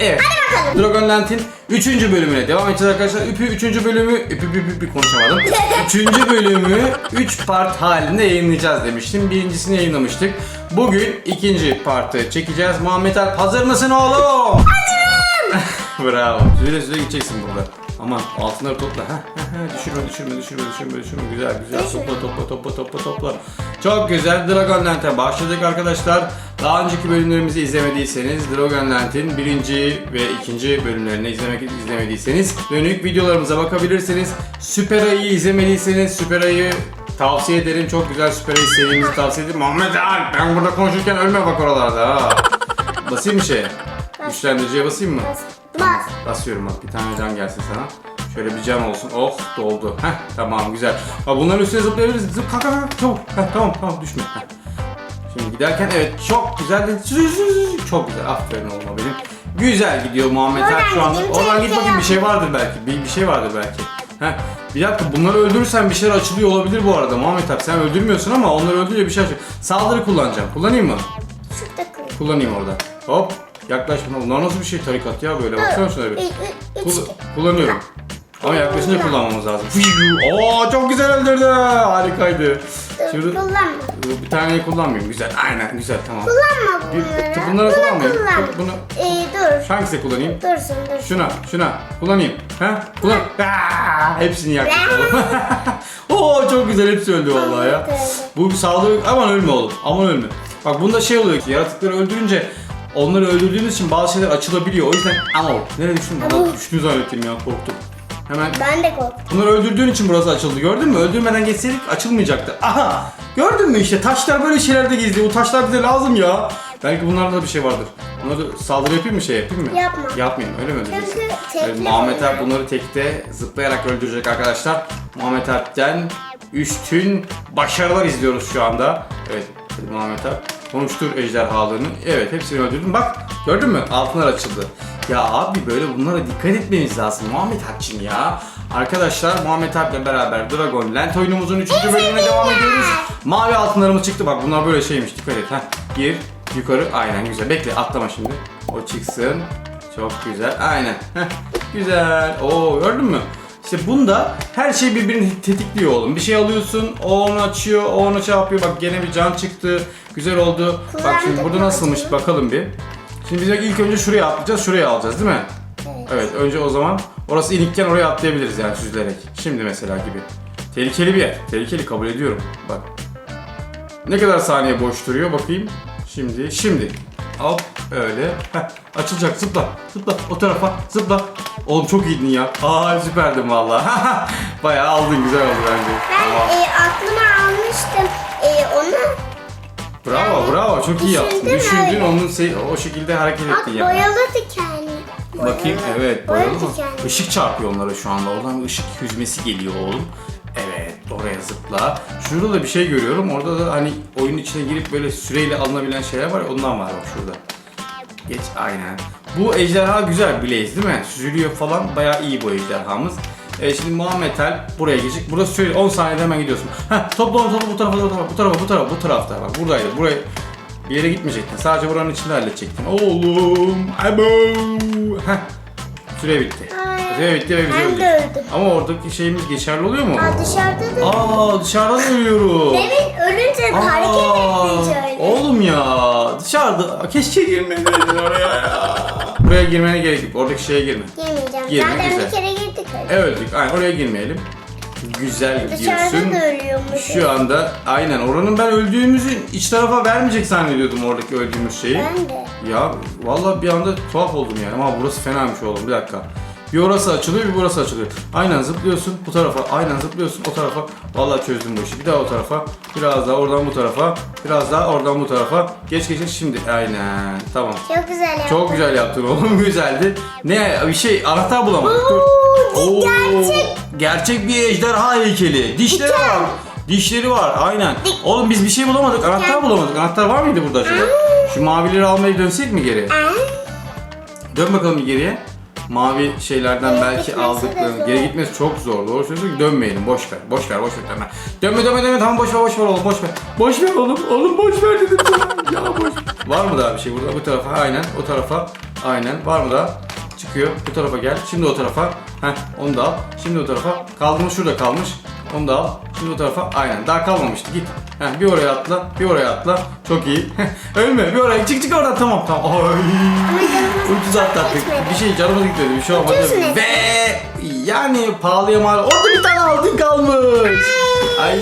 Evet. Dragon Lant'in 3. bölümüne devam edeceğiz arkadaşlar. Üpü 3. bölümü, üpü üpü üpü konuşamadım. 3. bölümü 3 part halinde yayınlayacağız demiştim. Birincisini yayınlamıştık. Bugün ikinci partı çekeceğiz. Muhammed Alp hazır mısın oğlum? Hazırım. Bravo. Süre süre gideceksin burada. Aman altınları topla. Heh, heh, heh. düşürme, düşürme, düşürme, düşürme, düşürme. Güzel, güzel. Topla, topla, topla, topla, topla. Çok güzel. Dragon Lant'e başladık arkadaşlar. Daha önceki bölümlerimizi izlemediyseniz Dragon Lant'in birinci ve ikinci bölümlerini izlemek izlemediyseniz dönük videolarımıza bakabilirsiniz. Süper Ayı'yı izlemediyseniz Süper Ayı tavsiye ederim. Çok güzel Süper Ayı serimizi tavsiye ederim. Muhammed Alp ben burada konuşurken ölme bak oralarda ha. Basayım mı şeye? Güçlendiriciye basayım mı? Bas. Basıyorum bak bir tane can gelsin sana. Şöyle bir can olsun. Oh doldu. Heh tamam güzel. Bak bunların üstüne zıplayabiliriz. Zıp kalk kalk kalk çabuk. Heh, tamam tamam düşme. Heh. Şimdi giderken evet çok güzel. Çok güzel. Aferin oğluma benim. Güzel gidiyor Muhammed Oradan Alp şu anda. gideyim, Oradan git tehlikeli bakayım bir şey vardır belki. Bir, bir şey vardır belki. Heh. Bir dakika bunları öldürürsen bir şeyler açılıyor olabilir bu arada Muhammed Alp. Sen öldürmüyorsun ama onları öldürünce bir şey açılıyor. Saldırı kullanacağım. Kullanayım mı? Şurada koy. Kullanayım orada. Hop. Yaklaş buna. Bunlar nasıl bir şey tarikat ya böyle. Baksana şuna bir. Üç, üç, üç. Kul- kullanıyorum. Ama yaklaşınca kullanmamız lazım. Fiyu. Oo çok güzel öldürdü. Harikaydı. Şimdi Kullanma. bir taneyi kullanmayayım. Güzel. Aynen güzel tamam. Kullanma Bir, bunları. bunları kullanmayayım. kullan. Bunu Ee, dur. hangisini kullanayım? Dursun dur. Şuna, şuna. Kullanayım. Ha? Kullan. Aa, hepsini yaktık oğlum. Oo çok güzel hepsi öldü vallahi ya. Bu bir saldırı aman ölme oğlum. Aman ölme. Bak bunda şey oluyor ki yaratıkları öldürünce onları öldürdüğünüz için bazı şeyler açılabiliyor. O yüzden ama nereye düştüm? Ama- düştüğünü zannettim ya korktum. Hemen Ben de korktum. bunları öldürdüğün için burası açıldı. Gördün mü? Öldürmeden geçseydik açılmayacaktı. Aha! Gördün mü işte taşlar böyle şeylerde gizli. Bu taşlar bize lazım ya. Belki bunlarda da bir şey vardır. Bunları saldırı yapayım mı şey yapayım mı? Yapma. Yapmayayım öyle mi Çünkü öldüreceksin? tekli Evet, Muhammed Alp bunlar. bunları tekte zıplayarak öldürecek arkadaşlar. Muhammed Alp'ten üstün başarılar izliyoruz şu anda. Evet hadi Muhammed Alp konuştur ejderhalarını. Evet hepsini öldürdüm. Bak gördün mü? Altınlar açıldı. Ya abi böyle bunlara dikkat etmemiz lazım Muhammed Alp'cim ya. Arkadaşlar Muhammed Alp'le beraber Dragon Land oyunumuzun 3. bölümüne devam ediyoruz. Mavi altınlarımız çıktı. Bak bunlar böyle şeymiş. Dikkat et. Heh. Gir yukarı. Aynen güzel. Bekle atlama şimdi. O çıksın. Çok güzel. Aynen. Heh, güzel. Oo gördün mü? İşte bunda her şey birbirini tetikliyor oğlum. Bir şey alıyorsun, o onu açıyor, o onu şey yapıyor. Bak gene bir can çıktı. Güzel oldu. Bak şimdi burada mı nasılmış bakalım bir. Şimdi biz ilk önce şuraya atlayacağız, şuraya alacağız değil mi? Evet, önce o zaman orası inikken oraya atlayabiliriz yani süzülerek. Şimdi mesela gibi. Tehlikeli bir yer. Tehlikeli kabul ediyorum. Bak. Ne kadar saniye boş duruyor bakayım. Şimdi, şimdi. Hop öyle. Heh, açılacak zıpla. Zıpla o tarafa zıpla. Oğlum çok iyiydin ya. Aa süperdim valla. Bayağı aldın güzel oldu bence. Ben Tamam. e, aklıma almıştım e, onu. Bravo bravo çok iyi yaptın. Düşündüm, Düşündün öyle. onun se- o şekilde hareket Bak ettin yani. boyalı dikenli. Bakayım Boyalı. evet boyalı mı? dikenli. Işık çarpıyor onlara şu anda. Oradan bir ışık hüzmesi geliyor oğlum. Evet oraya zıpla. Şurada da bir şey görüyorum. Orada da hani oyunun içine girip böyle süreyle alınabilen şeyler var ya ondan var bak şurada. Geç aynen. Bu ejderha güzel Blaze değil mi? Süzülüyor falan. Bayağı iyi bu ejderhamız. E şimdi Muhammed buraya gelecek. Burası şöyle 10 saniyede hemen gidiyorsun. Heh topla onu topla bu tarafa bu tarafa bu tarafa bu tarafa bu tarafta. Bak buradaydı. Buraya bir yere gitmeyecektin. Sadece buranın içinde halledecektin. Oğlum. Abo. Heh. Süre bitti. Ay, Süre bitti ve biz ben öldük. de öldüm. Ama oradaki şeyimiz geçerli oluyor mu? Aa, dışarıda da. Aa dışarıdan ölüyoruz. Demin ölünce hareket Aa, etmeyince öyle. Oğlum ya dışarıda keşke girmeseydin oraya ya. Buraya girmene gerek yok. Oradaki şeye girme. Yemeyeceğim. Girme, Zaten güzel. bir kere girdik öyle. E öldük. Aynen oraya girmeyelim. Güzel gidiyorsun. ölüyormuş. Şu anda aynen oranın ben öldüğümüzü iç tarafa vermeyecek zannediyordum oradaki öldüğümüz şeyi. Ben de. Ya vallahi bir anda tuhaf oldum yani ama burası fenaymış oğlum bir dakika. Bir orası açılıyor bir burası açılıyor. Aynen zıplıyorsun bu tarafa, aynen zıplıyorsun o tarafa. Vallahi çözdüm bu işi. Bir daha o tarafa, biraz daha oradan bu tarafa, biraz daha oradan bu tarafa. Geç geç geç şimdi. Aynen tamam. Çok güzel yaptın. Çok güzel yaptın oğlum güzeldi. Ne bir şey anahtar bulamadık. Dur. Oo, gerçek. Gerçek bir ejderha heykeli. Dişleri var. Dişleri var aynen. Oğlum biz bir şey bulamadık. Anahtar bulamadık. Anahtar var mıydı burada acaba? Şu mavileri almaya dönsek mi geri? Dön bakalım bir geriye. Mavi şeylerden belki gitmesi aldık. de zor. Geri gitmesi çok zor. Doğru söylüyorsun. Dönmeyelim. Boş ver. Boş ver. Boş ver. Dönme. Dönme dönme dönme. Tamam boş ver boş ver oğlum. Boş ver. Boş ver oğlum. Oğlum boş ver dedim sana. Ya boş. Var mı daha bir şey burada? Bu tarafa aynen. O tarafa. Aynen. Var mı da? Çıkıyor. Bu tarafa gel. Şimdi o tarafa. Heh, onu da al. Şimdi o tarafa. Kalmış şurada kalmış. Onu da al. Şimdi o tarafa. Aynen. Daha kalmamıştı. Git. Heh, bir oraya atla. Bir oraya atla. Çok iyi. Ölme. Bir oraya. Çık çık oradan. Tamam tamam. Ay. Ucuz atlattık. Bir şey canıma gitmedi. Bir şey olmadı. Ve yani pahalıya mal. Orada bir tane altın kalmış. Ay.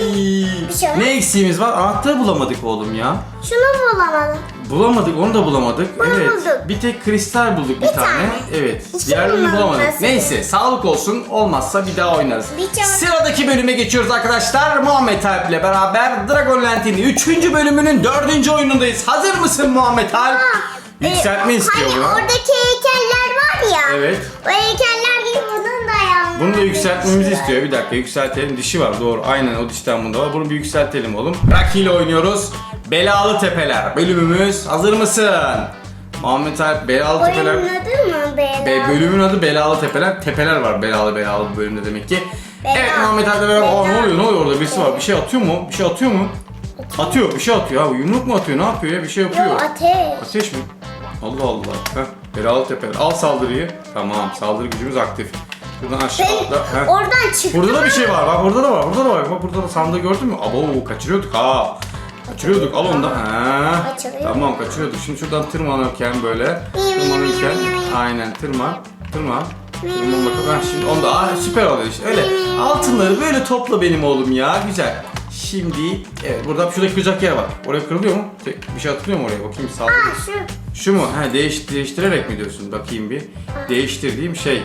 şey olmaz. Ne eksiğimiz var? Anahtarı bulamadık oğlum ya. Şunu bulamadım. Bulamadık, onu da bulamadık. Bunu evet. bulduk. Bir tek kristal bulduk bir, Bir tane. tane. Evet. Hiç Diğerlerini bulamadık. nasıl? Neyse, sağlık olsun. Olmazsa bir daha oynarız. Bir. Sıradaki bölüme geçiyoruz arkadaşlar. Muhammed Alp ile beraber Dragon Lantern 3. bölümünün 4. oyunundayız. Hazır mısın Muhammed Alp? Yükseltme Ee, istiyor Hani bunu. oradaki heykeller var ya. Evet. O heykeller gibi bunun da yanına. Bunu da yükseltmemizi istiyor. Bir dakika yükseltelim. Dişi var doğru. Aynen o dişten bunda var. Bunu bir yükseltelim oğlum. Rocky ile oynuyoruz. Belalı Tepeler bölümümüz. Hazır mısın? Muhammed Alp Belalı Tepeler. Oyunun adı mı Bela? Be, bölümün adı Belalı Tepeler. Tepeler var belalı belalı bölümde demek ki. Bela. Evet Muhammed Alp'le beraber Aa, ne oluyor ne oluyor orada birisi var. Bir şey atıyor mu? Bir şey atıyor mu? Atıyor bir şey atıyor abi. Yumruk mu atıyor? Ne yapıyor ya? Bir şey yapıyor. Yo ateş. Ateş mi? Allah Allah. Heh, belalı tepeler. Al saldırıyı. Tamam saldırı gücümüz aktif. Buradan aşağı Ben. Heh. oradan çıktım. Burada da bir şey var. Bak burada da var. Burada da var. Bak burada da sandığı gördün mü? Abo kaçırıyorduk ha. Kaçırıyorduk. Al onu da. Ha. Kaçırıyor. Tamam kaçırıyorduk. Şimdi şuradan tırmanırken böyle. Tırmanırken. Aynen tırman. Tırman. Tırman bakalım. Ha, şimdi onu da. Aa, süper oluyor işte. Öyle. Altınları böyle topla benim oğlum ya. Güzel. Şimdi evet burada şurada kıracak yer var. Oraya kırılıyor mu? Bir şey atılıyor mu oraya? Bakayım sağ Ha şu. şu mu? Ha değiş, değiştirerek mi diyorsun? Bakayım bir. Değiştirdiğim şey.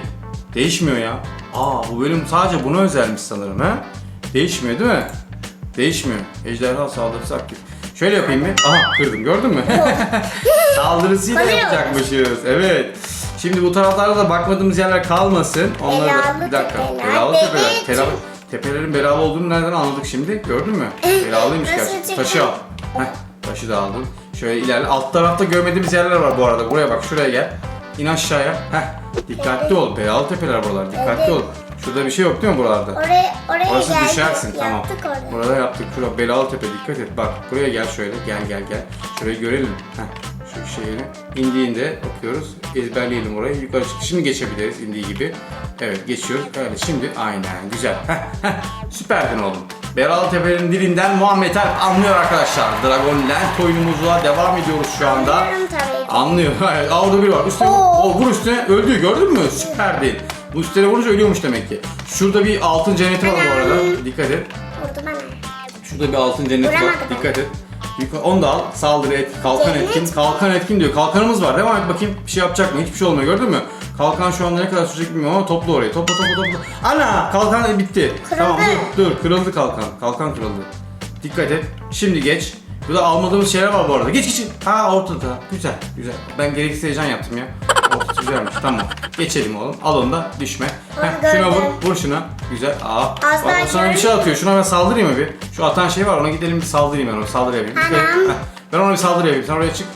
Değişmiyor ya. Aa bu bölüm sadece buna özelmiş sanırım ha. Değişmiyor değil mi? Değişmiyor. Ejderha saldırısı aktif. Şöyle yapayım bir. Aha kırdım gördün mü? Saldırısıyla Kırıyor. yapacakmışız. Evet. Şimdi bu taraflarda da bakmadığımız yerler kalmasın. Onları da Belalı bir dakika. tepeler, Belalı tepeler. Tela- tepelerin belalı olduğunu nereden anladık şimdi? Gördün mü? Belalıymış Nasıl gerçekten. çıktı? Taşı al. Heh, taşı da aldın. Şöyle ilerle. Alt tarafta görmediğimiz yerler var bu arada. Buraya bak şuraya gel. İn aşağıya. Heh. Dikkatli ol. Belalı tepeler buralar. Dikkatli ol. Şurada bir şey yok değil mi buralarda? Oraya, oraya Orası geldik. düşersin tamam. Yaptık orada. Burada yaptık. Şurada belalı tepe dikkat et. Bak buraya gel şöyle. Gel gel gel. Şurayı görelim. Heh. Şu şeyini indiğinde bakıyoruz. Ezberleyelim orayı. Yukarı çık. Şimdi geçebiliriz indiği gibi. Evet geçiyoruz. Öyle şimdi aynen güzel. Heh, heh. Süperdin oğlum. Belalı Tepe'nin dilinden Muhammed Alp anlıyor arkadaşlar. Dragon Land oyunumuza devam ediyoruz şu anda. Anlıyorum tabii. Anlıyor. Orada biri var. Üstüne, Oo. o vur üstüne öldü gördün mü? Süperdi. Bu üstüne vurunca ölüyormuş demek ki. Şurada bir altın cenneti var bu arada. Dikkat et. Vurdu bana. Şurada bir altın cenneti var. Dikkat et. Yukarı, onu da al. Saldırı et. Kalkan Cennet etkin. mi? Kalkan etkin diyor. Kalkanımız var. Devam et bakayım. Bir şey yapacak mı? Hiçbir şey olmuyor. Gördün mü? Kalkan şu anda ne kadar sürecek bilmiyorum ama topla orayı. Topla topla topla. Ana! Kalkan bitti. Kırıldı. Tamam dur dur. Kırıldı kalkan. Kalkan kırıldı. Dikkat et. Şimdi geç. Burada almadığımız şeyler var bu arada. Geç geç. Ha ortada. Güzel güzel. Ben gereksiz heyecan yaptım ya. Ortası güzelmiş. Tamam. Geçelim oğlum. Al onu da düşme. Heh, şuna vur. Vur şuna. Güzel. Aa. Bak, o sana bir şey atıyor. Şuna ben saldırayım mı bir? Şu atan şey var ona gidelim bir saldırayım ben ona. Saldırı yapayım. Heh, Ben ona bir saldırı yapayım. Sen oraya çık.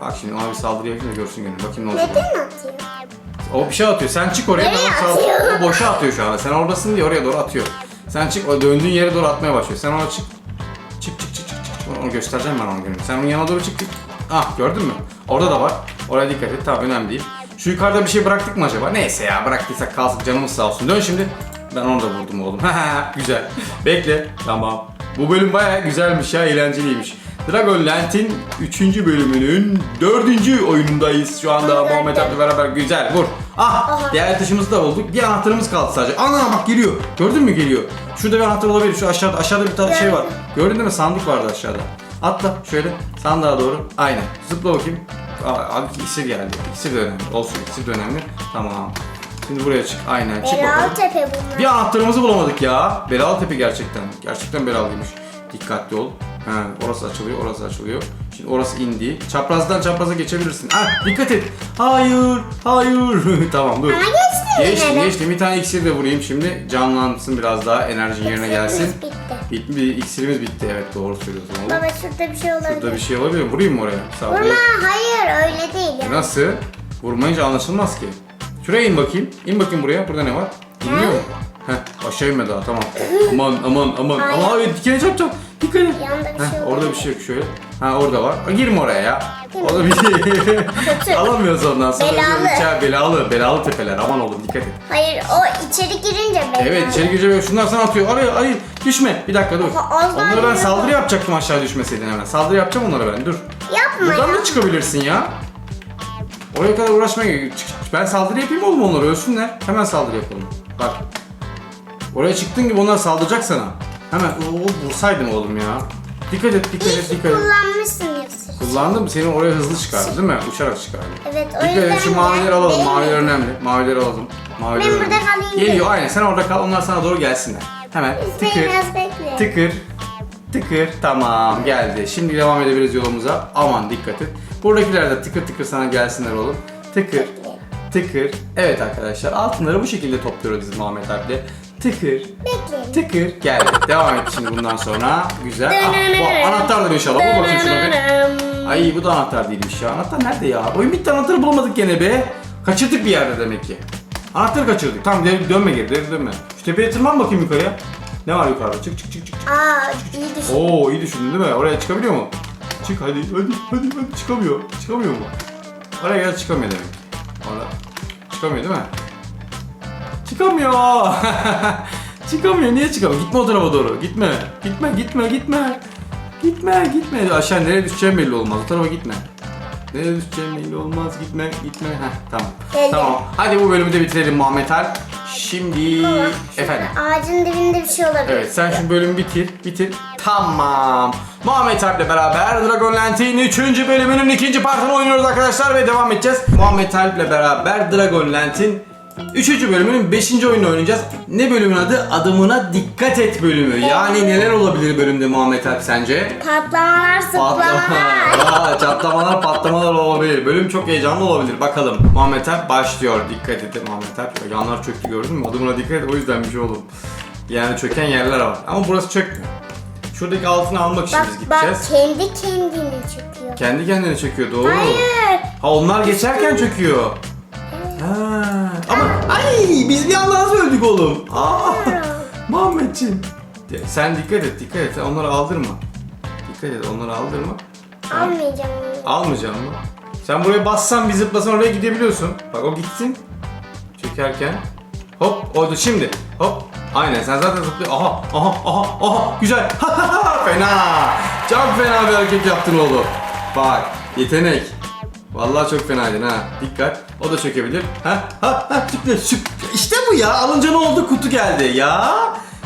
Bak şimdi ona bir saldırı yapayım da görsün gönül. Bakayım ne olacak. Neden atıyor? O bir şey atıyor. Sen çık oraya. Nereye ben ona sal- atıyor? O boşa atıyor şu anda. Sen oradasın diye oraya doğru atıyor. Sen çık. O döndüğün yere doğru atmaya başlıyor. Sen ona çık. Çık çık çık çık çık. Onu göstereceğim ben ona gönül. Sen onun yanına doğru çık. çık. Ah gördün mü? Orada da var. Oraya dikkat et. Tamam önemli değil. Şu yukarıda bir şey bıraktık mı acaba? Neyse ya bıraktıysak kalsın canımız sağ olsun. Dön şimdi. Ben onu da vurdum oğlum. güzel. Bekle. Tamam. Bu bölüm bayağı güzelmiş ya, eğlenceliymiş. Dragon Lant'in 3. bölümünün 4. oyunundayız şu anda. Muhammed Abdü beraber güzel vur. Ah Aha. diğer taşımızı da bulduk. Bir anahtarımız kaldı sadece. Ana bak geliyor. Gördün mü geliyor. Şurada bir anahtar olabilir. Şu aşağıda aşağıda bir tane şey var. Gördün değil mi? Sandık vardı aşağıda. Atla şöyle sandığa doğru. Aynen. Zıpla bakayım. Aa, abi iksir geldi. İksir de önemli. Olsun iksir de önemli. Tamam. Şimdi buraya çık. Aynen. Çık bakalım. Belalı tepe bunlar. Bir anahtarımızı bulamadık ya. Belalı tepe gerçekten. Gerçekten belalıymış. Dikkatli ol. Ha, orası açılıyor, orası açılıyor. Şimdi orası indi. Çaprazdan çapraza geçebilirsin. Ah, dikkat et. Hayır, hayır. tamam dur. Ama geçti Geçtim, yine de. geçtim. Bir tane iksir de vurayım şimdi. Canlansın biraz daha, enerji yerine gelsin. Bitti. Bitti, bir iksirimiz bitti. Evet, doğru söylüyorsun oğlum. Baba şurada bir şey olabilir. Burada bir şey olabilir mi? Vurayım mı oraya? Saldırı. Vurma hayır öyle değil ya. Nasıl? Vurmayınca anlaşılmaz ki. Şuraya in bakayım. İn bakayım buraya. Burada ne var? İnmiyor mu? İnme daha tamam. aman aman aman. Hayır. Ama hayır dikene çarpacağım. Dikkat et. Yanında bir Heh, şey orada bir şey yok şöyle. Ha orada var. Ha, girme oraya ya. Orada bir şey. Alamıyoruz ondan sonra. Belalı. Belalı. Belalı. Belalı tepeler. Aman oğlum dikkat et. Hayır o içeri girince ben. Evet içeri girecek şunlar sana atıyor. Araya hayır düşme. Bir dakika dur. Aha, az daha Onlara ben yürüdüm. saldırı yapacaktım aşağı düşmeseydin hemen. Saldırı yapacağım onlara ben dur. Yapma Buradan ya. da çıkabilirsin ya. Oraya kadar uğraşmaya gerek yok. Çık- Ben saldırı yapayım oğlum onlara ölsünler. Hemen saldırı yapalım. Bak. Oraya çıktığın gibi onlar saldıracak sana. Hemen o vursaydın oğlum ya. Dikkat et dikkat et dikkat et. kullanmışsın hepsini. Kullandım seni oraya hızlı çıkardı değil mi? Uçarak çıkardı. Evet o Dikkat yüzden et şu de mavileri alalım. benim- Maviler önemli. Mavileri alalım. Mavileri Ben önemli. burada kalayım Geliyor aynen sen orada kal onlar sana doğru gelsinler. Hemen tıkır biraz bekle. tıkır tıkır tamam geldi. Şimdi devam edebiliriz yolumuza. Aman dikkat et. Buradakiler de tıkır tıkır sana gelsinler oğlum. Tıkır tıkır. Evet arkadaşlar altınları bu şekilde topluyoruz biz Muhammed abiyle. Tıkır Bekleyin. tıkır geldi. Devam et şimdi bundan sonra. Güzel. Ah, bu anahtardır inşallah. Bu bakayım şuna bir. Ay bu da anahtar değilmiş ya. Anahtar nerede ya? Oyun bitti anahtarı bulamadık gene be. Kaçırdık bir yerde demek ki. Anahtarı kaçırdık. Tamam dön- dönme geri dön- dönme. Şu tepeye tırman bakayım yukarıya. Ne var yukarıda? Çık çık çık çık. Aa iyi düşün. Oo iyi düşündün değil mi? Oraya çıkabiliyor mu? Çık hadi hadi hadi hadi çıkamıyor. Çıkamıyor mu? Oraya gel çıkamıyor demek. Orada. Çıkamıyor değil mi? Çıkamıyor. çıkamıyor. Niye çıkamıyor? Gitme o tarafa doğru. Gitme. Gitme gitme gitme. Gitme gitme. Aşağı nereye düşeceğim belli olmaz. O tarafa gitme. Nereye düşeceğim belli olmaz. Gitme gitme. Heh tamam. Belli. Tamam. Hadi bu bölümü de bitirelim Muhammed Alp. Şimdi efendim. Ağacın dibinde bir şey olabilir. Evet sen şu bölümü bitir, bitir. Tamam. Muhammed Alp'le beraber Dragonlant'in 3. bölümünün 2. partını oynuyoruz arkadaşlar ve devam edeceğiz. Muhammed Alp'le beraber Dragonlant'in 3. bölümünün 5. oyununu oynayacağız. Ne bölümün adı? Adımına dikkat et bölümü. Yani neler olabilir bölümde Muhammed Alp sence? Patlamalar, zıplamalar. Patlamalar, çatlamalar, patlamalar olabilir. Bölüm çok heyecanlı olabilir. Bakalım. Muhammed Alp başlıyor. Dikkat edin Muhammed Alp. Yanlar çöktü gördün mü? Adımına dikkat et. O yüzden bir şey oldu. Yani çöken yerler var. Ama burası çökmüyor. Şuradaki altını almak için Bak biz bak gideceğiz. kendi kendine çıkıyor. Kendi kendine çöküyor doğru. Hayır. Ha onlar geçerken çöküyor. Ha. Ama ay biz bir anda nasıl öldük oğlum? Aa. Muhammedciğim. De- Sen dikkat et dikkat et. Onları aldırma. Dikkat et onları aldırma. Almayacağım onu. Almayacağım mı? Sen buraya bassan bir zıplasan oraya gidebiliyorsun. Bak o gitsin. Çekerken. Hop oldu şimdi. Hop. Aynen sen zaten zıplıyor. Aha aha aha aha güzel. fena. Çok fena bir hareket yaptın oğlum. Bak yetenek. Vallahi çok fenaydın ha. Dikkat. O da çökebilir. Ha ha ha çıktı. Çık. İşte bu ya. Alınca ne oldu? Kutu geldi. Ya.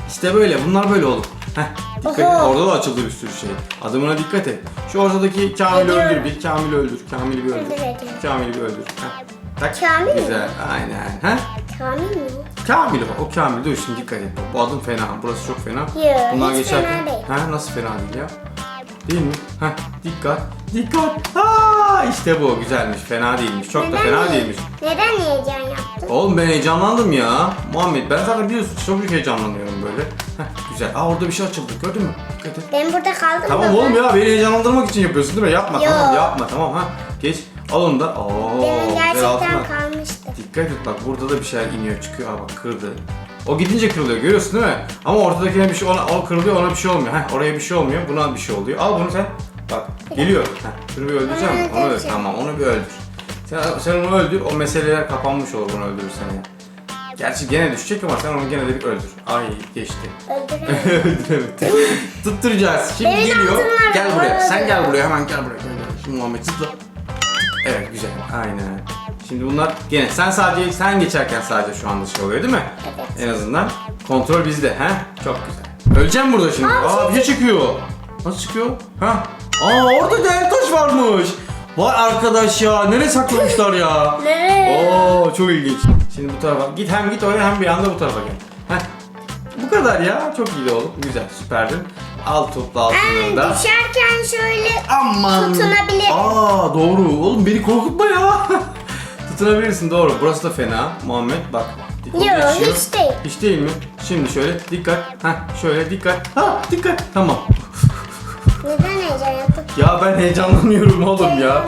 İşte böyle. Bunlar böyle olur. Heh, dikkat et. Orada da açıldı bir sürü şey. Adımına dikkat et. Şu ortadaki Kamil'i Ediyorum. öldür bir. Kamil'i öldür. Kamil'i bir öldür. Öldüreceğim. Kamil'i bir öldür. Heh. Tak. Kamil mi? Güzel. Aynen. Ha? Kamil mi? Kamil o. O Kamil. Dur şimdi dikkat et. Bu adım fena. Burası çok fena. Yo, hiç fena değil. Ha nasıl fena değil ya? Değil mi? Ha dikkat. Dikkat. Ha işte bu güzelmiş. Fena değilmiş. Çok da fena he- değilmiş. Neden heyecan yaptın? Oğlum ben heyecanlandım ya. Muhammed ben zaten biliyorsun çok heyecanlanıyorum böyle. Heh, güzel. Aa orada bir şey açıldı gördün mü? Dikkat et. Ben burada kaldım Tamam baba. oğlum ya beni heyecanlandırmak için yapıyorsun değil mi? Yapma Yo. tamam yapma tamam ha. Geç. Al onu da. Oo, Demin güzel gerçekten altınlar. kalmıştı. Dikkat et bak burada da bir şeyler iniyor çıkıyor. Aa bak kırdı. O gidince kırılıyor görüyorsun değil mi? Ama ortadakine bir şey ona, o kırılıyor ona bir şey olmuyor. Heh, oraya bir şey olmuyor buna bir şey oluyor. Al bunu sen. Geliyor. Heh, şunu bir öldüreceğim. Onu Onu öldür. Tamam onu bir öldür. Sen, sen onu öldür o meseleler kapanmış olur bunu öldürürsen ya. Gerçi gene düşecek ama sen onu gene de bir öldür. Ay geçti. Öldüremedim. Tutturacağız. Şimdi Benim geliyor. Gel buraya. Sen gel buraya. Hemen gel buraya. Gel, gel. Şimdi Muhammed zıpla. Evet güzel. Aynen. Şimdi bunlar gene sen sadece sen geçerken sadece şu anda şey oluyor değil mi? Evet. En azından kontrol bizde. He? Çok güzel. Öleceğim burada şimdi. Aa, Aa bir şey çıkıyor. Nasıl çıkıyor? Ha? Aa orada değerli taş varmış. Vay arkadaş ya. Nereye saklamışlar ya? Nereye? Oo çok ilginç. Şimdi bu tarafa git hem git oraya hem bir anda bu tarafa gel. Heh. Bu kadar ya. Çok iyi oğlum. Güzel süperdin. Al topla altınları Ben da. düşerken şöyle Aman. Tutunabilirim. Aa doğru. Oğlum beni korkutma ya. Tutunabilirsin doğru. Burası da fena. Muhammed bak. Yok, geçiyor. hiç değil. Hiç değil mi? Şimdi şöyle dikkat. Heh şöyle dikkat. Ha dikkat. Tamam. Neden heyecan yaptın? Ya ben heyecanlanıyorum oğlum ya.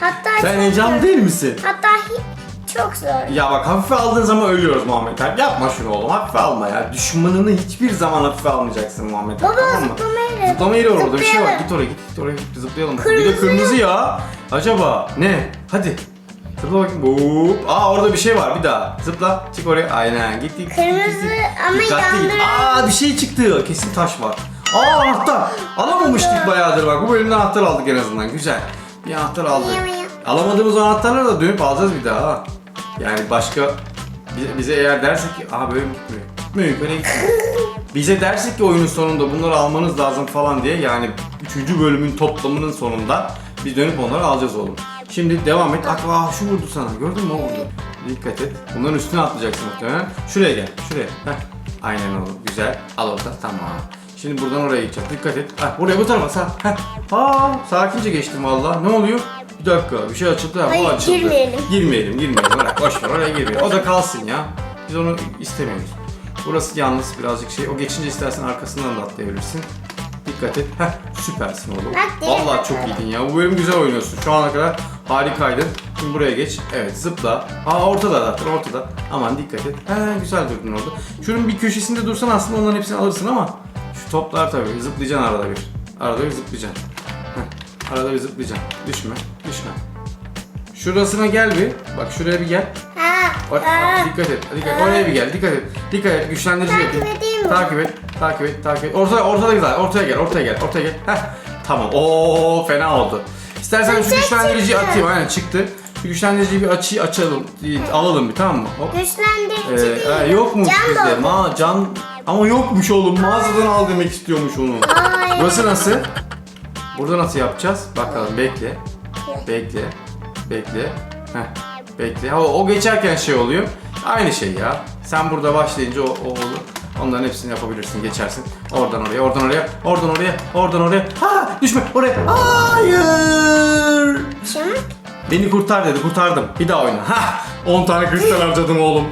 Hatta Sen şöyle- heyecanlı değil misin? Hatta hi- çok zor. Ya bak hafife aldığın zaman ölüyoruz Muhammed Alp. Yapma şunu oğlum. Hafife alma ya. Düşmanını hiçbir zaman hafife almayacaksın Muhammed Alp. Baba, tamam mı? zıplama yeri. Zıplama yeri var orada bir şey var. Zıplayalım. Git oraya git. git oraya git. Zıplayalım. Bir de Kırmızı. kırmızı ya. Acaba ne? Hadi. Zıpla bakayım. Hop. Aa orada bir şey var bir daha. Zıpla. Çık oraya. Aynen. Git git. Kırmızı ama Dikkatli git. Aa bir şey çıktı. Kesin taş var. Aa anahtar. Alamamıştık bayağıdır bak. Bu bölümde anahtar aldık en azından. Güzel. Bir anahtar aldık. Alamadığımız anahtarları da dönüp alacağız bir daha. ha. Yani başka bize, bize eğer dersek ki aha böyle gitmiyor. Gitmiyor yukarı gitmiyor. Bize dersek ki oyunun sonunda bunları almanız lazım falan diye yani 3. bölümün toplamının sonunda biz dönüp onları alacağız oğlum. Şimdi devam et. Bak aa, şu vurdu sana. Gördün mü o vurdu. Dikkat et. Bunların üstüne atlayacaksın muhtemelen. Şuraya gel. Şuraya. Heh. Aynen oğlum. Güzel. Al orada. Tamam. Şimdi buradan oraya gideceğiz. Dikkat et. Heh, buraya bu tarafa sağ. Heh. Aa, sakince geçtim valla. Ne oluyor? Bir dakika bir şey açıldı. Ha, bu Hayır, açıldı. girmeyelim. Girmeyelim, girmeyelim. Bırak boş ver oraya girmeyelim. O da kalsın ya. Biz onu istemiyoruz. Burası yalnız birazcık şey. O geçince istersen arkasından da atlayabilirsin. Dikkat et. Heh, süpersin oğlum. Bak, direkt Vallahi çok iyiydin ya. Bu bölüm güzel oynuyorsun. Şu ana kadar harikaydın. Şimdi buraya geç. Evet zıpla. Aa ortada zaten ortada. Aman dikkat et. He güzel durdun orada. Şunun bir köşesinde dursan aslında onların hepsini alırsın ama şu toplar tabii zıplayacaksın arada bir. Arada bir zıplayacaksın. Heh, arada bir zıplayacaksın. Düşme, düşme. Şurasına gel bir. Bak şuraya bir gel. Bak, dikkat et. Dikkat. Oraya bir gel. Dikkat et. Dikkat et. Güçlendirici yapayım. Takip et. Takip et. Takip et. Orta, ortada güzel. Ortaya gel. Ortaya gel. Ortaya gel. Heh. Tamam. Oo fena oldu. İstersen şu güçlendiriciyi çıktı. atayım. Aynen çıktı. Şu güçlendiriciyi bir açı açalım. Alalım bir tamam mı? Hop. Güçlendirici Ee, değil. ha, yokmuş Can bizde. doldu. Ma can ama yokmuş oğlum. Mağazadan al demek istiyormuş onu. Hayır. Burası nasıl? Burada nasıl yapacağız? Bakalım bekle. Bekle. Bekle. Heh. Bekle. Ha, o geçerken şey oluyor. Aynı şey ya. Sen burada başlayınca o, o olur. Onların hepsini yapabilirsin, geçersin. Oradan oraya, oradan oraya, oradan oraya, oradan oraya. Ha, düşme oraya. Hayır. Şimdi Beni kurtar dedi, kurtardım. Bir daha oyna. Ha, 10 tane kristal harcadım oğlum.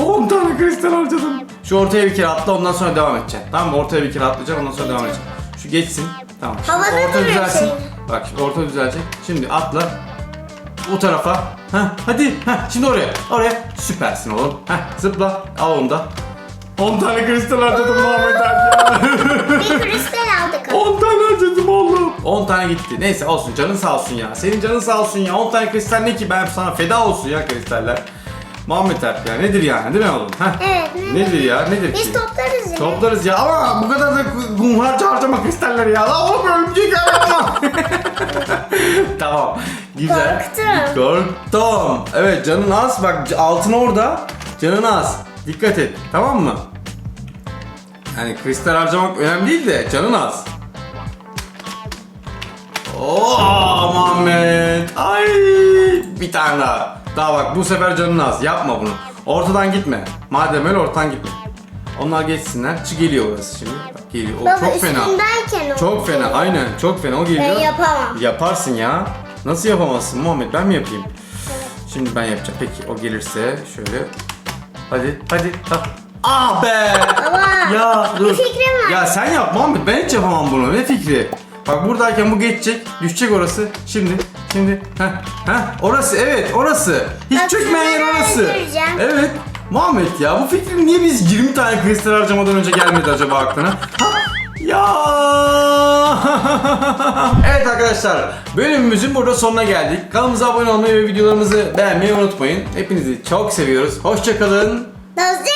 10 tane kristal harcadım. Şu ortaya bir kere atla, ondan sonra devam edeceksin. Tamam mı? Ortaya bir kere atlayacaksın, ondan sonra devam edeceksin. Şu geçsin. Tamam. Şimdi Havada orta duruyor düzelsin. şey. Bak şimdi orta düzelecek. Şimdi atla. O tarafa. Ha, hadi. Ha, şimdi oraya. Oraya. Süpersin oğlum. Ha, zıpla. Al onu da. 10 tane kristal harcadım Muhammed ya. bir kristal aldık. 10 tane harcadım oğlum. 10 tane gitti. Neyse olsun canın sağ olsun ya. Senin canın sağ olsun ya. 10 tane kristal ne ki ben sana feda olsun ya kristaller. Muhammed Alp ya nedir yani değil mi oğlum? Heh. Evet. ne- Nedir ya nedir Biz ki? toplarız ya. Toplarız ya ama bu kadar da humharca harcama kristalleri ya. La oğlum örümcek yapma. tamam. Güzel. Korktum. Korktum. Evet canın az bak altın orada. Canın az. Dikkat et. Tamam mı? Yani kristal harcamak önemli değil de canın az. Oo Muhammed. Ay bir tane daha. Daha bak bu sefer canın az. Yapma bunu. Ortadan gitme. Madem öyle ortadan gitme. Onlar geçsinler. Çı geliyor orası şimdi. Bak geliyor. O Baba çok fena. üstündeyken o. Çok fena. Aynen. Çok fena. O geliyor. Ben yapamam. Yaparsın ya. Nasıl yapamazsın Muhammed? Ben mi yapayım? Şimdi ben yapacağım. Peki o gelirse şöyle. Hadi hadi. Ha. Ah be! Baba. Ya dur. Bir fikrim var. Ya sen yap Muhammed. Ben hiç yapamam bunu. Ne fikri? Bak buradayken bu geçecek. Düşecek orası. Şimdi. Şimdi. Heh. Heh. Orası evet orası. Hiç Bak, çökmeyen yer orası. öldüreceğim. Evet. Muhammed ya bu fikrin niye biz 20 tane kristal harcamadan önce gelmedi acaba aklına? Ha? Ya. evet arkadaşlar bölümümüzün burada sonuna geldik. Kanalımıza abone olmayı ve videolarımızı beğenmeyi unutmayın. Hepinizi çok seviyoruz. Hoşçakalın. Dostça